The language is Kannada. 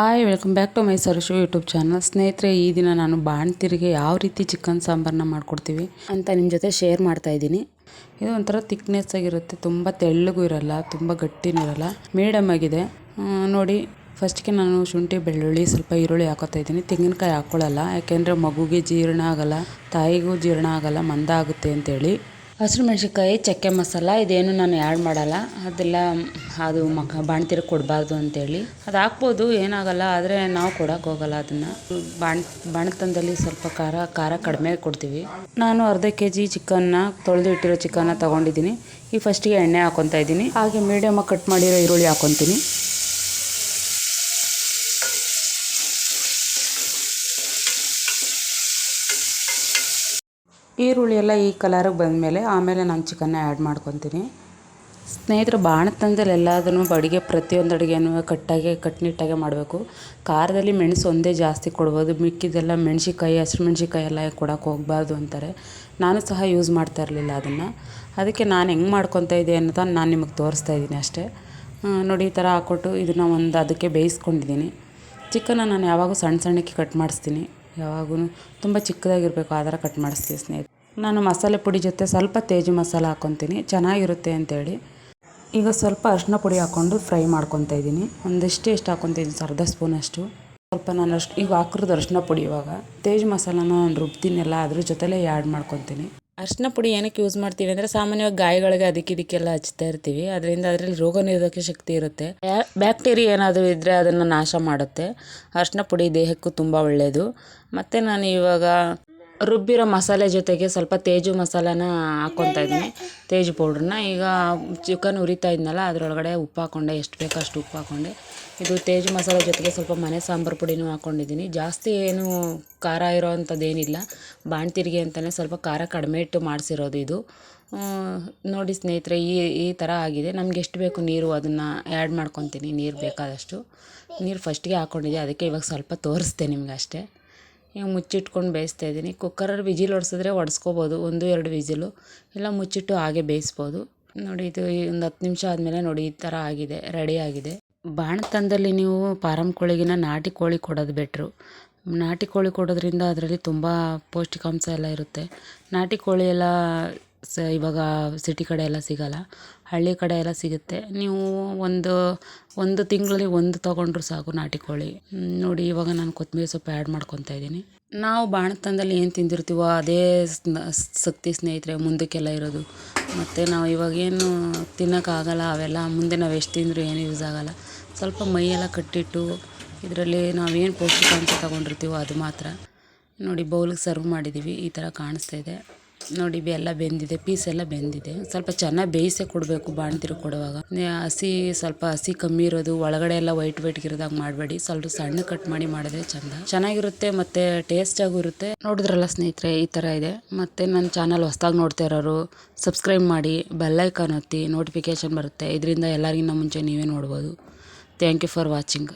Hi welcome back to my show YouTube channel ಸ್ನೇಹಿತರೆ, ಈ ದಿನ ನಾನು ಬಾಣ್ತಿರಿಗೆ ಯಾವ ರೀತಿ ಚಿಕನ್ ಸಾಂಬಾರನ್ನ ಮಾಡ್ಕೊಡ್ತೀವಿ ಅಂತ ನಿಮ್ಮ ಜೊತೆ ಶೇರ್ ಮಾಡ್ತಾ ಇದ್ದೀನಿ. ಇದು ಒಂಥರ ತಿಕ್ನೆಸ್ ಆಗಿರುತ್ತೆ, ತುಂಬ ತೆಳ್ಳಗೂ ಇರಲ್ಲ, ತುಂಬ ಗಟ್ಟಿನೂ ಇರಲ್ಲ ಮೀಡಿಯಮ್ ಆಗಿದೆ. ನೋಡಿ ಫಸ್ಟ್ಗೆ ನಾನು ಶುಂಠಿ, ಬೆಳ್ಳುಳ್ಳಿ, ಸ್ವಲ್ಪ ಈರುಳ್ಳಿ ಹಾಕೋತಾ ಇದ್ದೀನಿ. ತೆಂಗಿನಕಾಯಿ ಹಾಕ್ಕೊಳ್ಳಲ್ಲ ಯಾಕೆಂದರೆ ಮಗುಗೆ ಜೀರ್ಣ ಆಗಲ್ಲ, ತಾಯಿಗೂ ಜೀರ್ಣ ಆಗಲ್ಲ, ಮಂದ ಆಗುತ್ತೆ ಅಂತೇಳಿ. ಹಸಿರು ಮೆಣಸಿನ್ಕಾಯಿ, ಚಕ್ಕೆ ಮಸಾಲ, ಇದೇನು ನಾನು ಆ್ಯಡ್ ಮಾಡಲ್ಲ. ಅದೆಲ್ಲ, ಅದು ಮಕ ಬಾಣ್ತಿರ ಕೊಡಬಾರ್ದು ಅಂತೇಳಿ. ಅದು ಹಾಕ್ಬೋದು, ಏನಾಗಲ್ಲ, ಆದರೆ ನಾವು ಕೊಡೋಕೆ ಹೋಗಲ್ಲ ಅದನ್ನು. ಬಾಣ್ ಬಾಣತನದಲ್ಲಿ ಸ್ವಲ್ಪ ಖಾರ ಖಾರ ಕಡಿಮೆ ಕೊಡ್ತೀವಿ. ನಾನು ಅರ್ಧ ಕೆ ಜಿ ಚಿಕನ್ನ, ತೊಳೆದು ಇಟ್ಟಿರೋ ಚಿಕನ್ನ ತೊಗೊಂಡಿದ್ದೀನಿ. ಈ ಫಸ್ಟಿಗೆ ಎಣ್ಣೆ ಹಾಕೊತಾ ಇದ್ದೀನಿ. ಹಾಗೆ ಮೀಡಿಯಮ್ಮಾಗಿ ಕಟ್ ಮಾಡಿರೋ ಈರುಳ್ಳಿ ಹಾಕೊತೀನಿ. ಈರುಳ್ಳಿ ಎಲ್ಲ ಈ ಕಲರಿಗೆ ಬಂದಮೇಲೆ ಆಮೇಲೆ ನಾನು ಚಿಕನ್ನ ಆ್ಯಡ್ ಮಾಡ್ಕೊತೀನಿ. ಸ್ನೇಹಿತರು, ಬಾಣತನದಲ್ಲಿ ಎಲ್ಲದನ್ನು ಅಡುಗೆ ಪ್ರತಿಯೊಂದು ಅಡುಗೆನೂ ಕಟ್ಟಾಗಿ, ಕಟ್ನಿಟ್ಟಾಗೆ ಮಾಡಬೇಕು. ಖಾರದಲ್ಲಿ ಮೆಣಸು ಒಂದೇ ಜಾಸ್ತಿ ಕೊಡ್ಬೋದು. ಮಿಕ್ಕಿದ್ದೆಲ್ಲ ಮೆಣಸಿಕಾಯಿ ಹಸಿರು ಮೆಣಸಿಕಾಯಿ ಎಲ್ಲ ಕೊಡೋಕೆ ಹೋಗಬಾರ್ದು ಅಂತಾರೆ. ನಾನು ಸಹ ಯೂಸ್ ಮಾಡ್ತಾ ಇರಲಿಲ್ಲ ಅದನ್ನು. ಅದಕ್ಕೆ ನಾನು ಹೆಂಗೆ ಮಾಡ್ಕೊತಾ ಇದ್ದೆ ಅನ್ನೋದು ನಾನು ನಿಮಗೆ ತೋರಿಸ್ತಾ ಇದ್ದೀನಿ ಅಷ್ಟೇ. ನೋಡಿ, ಈ ಥರ ಹಾಕ್ಕೊಟ್ಟು ಇದನ್ನು ಒಂದು ಅದಕ್ಕೆ ಬೇಯಿಸ್ಕೊಂಡಿದ್ದೀನಿ. ಚಿಕನ್ನ ನಾನು ಯಾವಾಗೂ ಸಣ್ಣ ಸಣ್ಣಕ್ಕೆ ಕಟ್ ಮಾಡಿಸ್ತೀನಿ. ಯಾವಾಗೂ ತುಂಬ ಚಿಕ್ಕದಾಗಿರಬೇಕು, ಆ ಥರ ಕಟ್ ಮಾಡಿಸ್ತೀನಿ ಸ್ನೇಹಿತರೆ. ನಾನು ಮಸಾಲೆ ಪುಡಿ ಜೊತೆ ಸ್ವಲ್ಪ ತೇಜು ಮಸಾಲ ಹಾಕ್ಕೊತೀನಿ ಚೆನ್ನಾಗಿರುತ್ತೆ ಅಂತೇಳಿ. ಈಗ ಸ್ವಲ್ಪ ಅರಿಶಿನ ಪುಡಿ ಹಾಕ್ಕೊಂಡು ಫ್ರೈ ಮಾಡ್ಕೊತಾ ಇದ್ದೀನಿ. ಒಂದಿಷ್ಟು ಇಷ್ಟು ಹಾಕ್ಕೊತಾ ಇದ್ದೀನಿ ಅರ್ಧ ಸ್ಪೂನಷ್ಟು ಸ್ವಲ್ಪ ನಾನು ಅಷ್ಟು, ಈಗ ಹಾಕಿರೋದು ಅರಿಶಿನ ಪುಡಿ ಇವಾಗ. ತೇಜ್ ಮಸಾಲಾನ ನಾನು ರುಬ್ತೀನಲ್ಲ, ಅದ್ರ ಜೊತೆಲೇ ಆ್ಯಡ್ ಮಾಡ್ಕೊತೀನಿ. ಅರಿಶಿನ ಪುಡಿ ಏನಕ್ಕೆ ಯೂಸ್ ಮಾಡ್ತೀವಿ ಅಂದರೆ ಸಾಮಾನ್ಯವಾಗಿ ಗಾಯಗಳಿಗೆ ಅದಕ್ಕೆ ಇದಕ್ಕೆಲ್ಲ ಹಚ್ತಾ ಇರ್ತೀವಿ. ಅದರಿಂದ ಅದರಲ್ಲಿ ರೋಗ ನಿರೋಧಕ ಶಕ್ತಿ ಇರುತ್ತೆ. ಬ್ಯಾಕ್ಟೀರಿಯಾ ಏನಾದರೂ ಇದ್ದರೆ ಅದನ್ನು ನಾಶ ಮಾಡುತ್ತೆ. ಅರಿಶಿನ ಪುಡಿ ದೇಹಕ್ಕೂ ತುಂಬ ಒಳ್ಳೆಯದು ಮತ್ತು ನಾನು ಇವಾಗ ರುಬ್ಬಿರೋ ಮಸಾಲೆ ಜೊತೆಗೆ ಸ್ವಲ್ಪ ತೇಜು ಮಸಾಲಾನ ಹಾಕ್ಕೊತಾ ಇದ್ದೀನಿ. ತೇಜು ಪೌಡ್ರನ್ನ. ಈಗ ಚಿಕನ್ ಉರಿತಾ ಇದ್ನಲ್ಲ, ಅದರೊಳಗಡೆ ಉಪ್ಪು ಹಾಕ್ಕೊಂಡೆ ಎಷ್ಟು ಬೇಕೋ ಅಷ್ಟು ಉಪ್ಪು ಹಾಕ್ಕೊಂಡೆ ಇದು ತೇಜು ಮಸಾಲೆ ಜೊತೆಗೆ ಸ್ವಲ್ಪ ಮನೆ ಸಾಂಬಾರು ಪುಡಿನೂ ಹಾಕ್ಕೊಂಡಿದ್ದೀನಿ ಜಾಸ್ತಿ ಏನು ಖಾರ ಇರೋ ಅಂಥದ್ದೇನಿಲ್ಲ ಬಾಣ್ತಿರಿಗೆ ಅಂತಲೇ ಸ್ವಲ್ಪ ಖಾರ ಕಡಿಮೆ ಇಟ್ಟು ಮಾಡಿಸಿರೋದು ಇದು. ನೋಡಿ ಸ್ನೇಹಿತರೆ, ಈ ಈ ಥರ ಆಗಿದೆ. ನಮ್ಗೆ ಎಷ್ಟು ಬೇಕು ನೀರು, ಅದನ್ನು ಆ್ಯಡ್ ಮಾಡ್ಕೊತೀನಿ. ನೀರು ಬೇಕಾದಷ್ಟು. ನೀರು ಫಸ್ಟಿಗೆ ಹಾಕ್ಕೊಂಡಿದ್ದೆ ಅದಕ್ಕೆ ಇವಾಗ ಸ್ವಲ್ಪ ತೋರಿಸ್ದೆ ನಿಮ್ಗೆ ಅಷ್ಟೇ. ಮುಚ್ಚಿಟ್ಕೊಂಡು ಬೇಯಿಸ್ತಾ ಇದ್ದೀನಿ. ಕುಕ್ಕರಲ್ಲಿ ವಿಜಿಲ್ ಹೊಡ್ಸಿದ್ರೆ ಹೊಡ್ಸ್ಕೊಬೋದು ಒಂದು, ಎರಡು ವಿಜಿಲು. ಇಲ್ಲ ಮುಚ್ಚಿಟ್ಟು ಹಾಗೆ ಬೇಯಿಸ್ಬೋದು. ನೋಡಿ, ಇದು ಈ ಒಂದು ಹತ್ತು ನಿಮಿಷ ಆದಮೇಲೆ ನೋಡಿ, ಈ ಥರ ಆಗಿದೆ, ರೆಡಿ ಆಗಿದೆ. ಬಾಣತನದಲ್ಲಿ ನೀವು ಫಾರಂ ಕೋಳಿಗಿನ ನಾಟಿ ಕೋಳಿ ಕೊಡೋದು ಬೆಟ್ರು. ನಾಟಿ ಕೋಳಿ ಕೊಡೋದ್ರಿಂದ ಅದರಲ್ಲಿ ತುಂಬ ಪೌಷ್ಟಿಕಾಂಶ ಎಲ್ಲ ಇರುತ್ತೆ. ನಾಟಿ ಕೋಳಿ ಎಲ್ಲ ಸ ಇವಾಗ ಸಿಟಿ ಕಡೆ ಎಲ್ಲ ಸಿಗಲ್ಲ. ಹಳ್ಳಿ ಕಡೆ ಎಲ್ಲ ಸಿಗುತ್ತೆ. ನೀವು ಒಂದು ಒಂದು ತಿಂಗಳಲ್ಲಿ ಒಂದು ತೊಗೊಂಡ್ರೂ ಸಾಕು ನಾಟಿ ಕೋಳಿ. ನೋಡಿ ಇವಾಗ ನಾನು ಕೊತ್ತಂಬರಿ ಸೊಪ್ಪು ಆ್ಯಡ್ ಮಾಡ್ಕೊತಾ ಇದ್ದೀನಿ. ನಾವು ಬಾಣತನದಲ್ಲಿ ಏನು ತಿಂದಿರ್ತೀವೋ ಅದೇ ಸತ್ತಿ ಸ್ನೇಹಿತರೆ ಮುಂದಕ್ಕೆಲ್ಲ ಇರೋದು. ಮತ್ತು ನಾವು ಇವಾಗೇನು ತಿನ್ನೋಕ್ಕಾಗಲ್ಲ, ಅವೆಲ್ಲ ಮುಂದೆ ನಾವು ಎಷ್ಟು ತಿಂದರೂ ಏನು ಯೂಸ್ ಆಗಲ್ಲ. ಸ್ವಲ್ಪ ಮೈಯೆಲ್ಲ ಕಟ್ಟಿಟ್ಟು ಇದರಲ್ಲಿ ನಾವೇನು ಪೌಷ್ಟಿಕಾಂಶ ತೊಗೊಂಡಿರ್ತೀವೋ ಅದು ಮಾತ್ರ. ನೋಡಿ ಬೌಲಿಗೆ ಸರ್ವ್ ಮಾಡಿದ್ದೀವಿ ಈ ಥರ ಕಾಣಿಸ್ತಾ ಇದೆ. ನೋಡಿ ಎಲ್ಲ ಬೆಂದಿದೆ, ಪೀಸ್ ಎಲ್ಲ ಬೆಂದಿದೆ. ಸ್ವಲ್ಪ ಚೆನ್ನಾಗಿ ಬೇಯಿಸೇ ಕೊಡಬೇಕು ಬಾಣ್ತಿರು ಕೊಡುವಾಗ. ಹಸಿ, ಸ್ವಲ್ಪ ಹಸಿ ಕಮ್ಮಿ ಇರೋದು, ಒಳಗಡೆ ಎಲ್ಲ ವೈಟ್ ವೈಟ್ ಇರೋದಾಗ ಮಾಡಬೇಡಿ. ಸ್ವಲ್ಪ ಸಣ್ಣ ಕಟ್ ಮಾಡಿ ಮಾಡಿದ್ರೆ ಚಂದ. ಚೆನ್ನಾಗಿರುತ್ತೆ ಮತ್ತೆ ಟೇಸ್ಟ್ ಆಗು ಇರುತ್ತೆ. ನೋಡಿದ್ರಲ್ಲ ಸ್ನೇಹಿತರೆ, ಈ ತರ ಇದೆ. ಮತ್ತೆ ನನ್ನ ಚಾನಲ್ ಹೊಸದಾಗಿ ನೋಡ್ತಾ ಇರೋರು ಸಬ್ಸ್ಕ್ರೈಬ್ ಮಾಡಿ ಬೆಲ್ಲೈಕಾನ್ ಒತ್ತಿ ನೋಟಿಫಿಕೇಶನ್ ಬರುತ್ತೆ. ಇದರಿಂದ ಎಲ್ಲರಿಗಿಂತ ಮುಂಚೆ ನೀವೇ ನೋಡ್ಬೋದು. Thank you for watching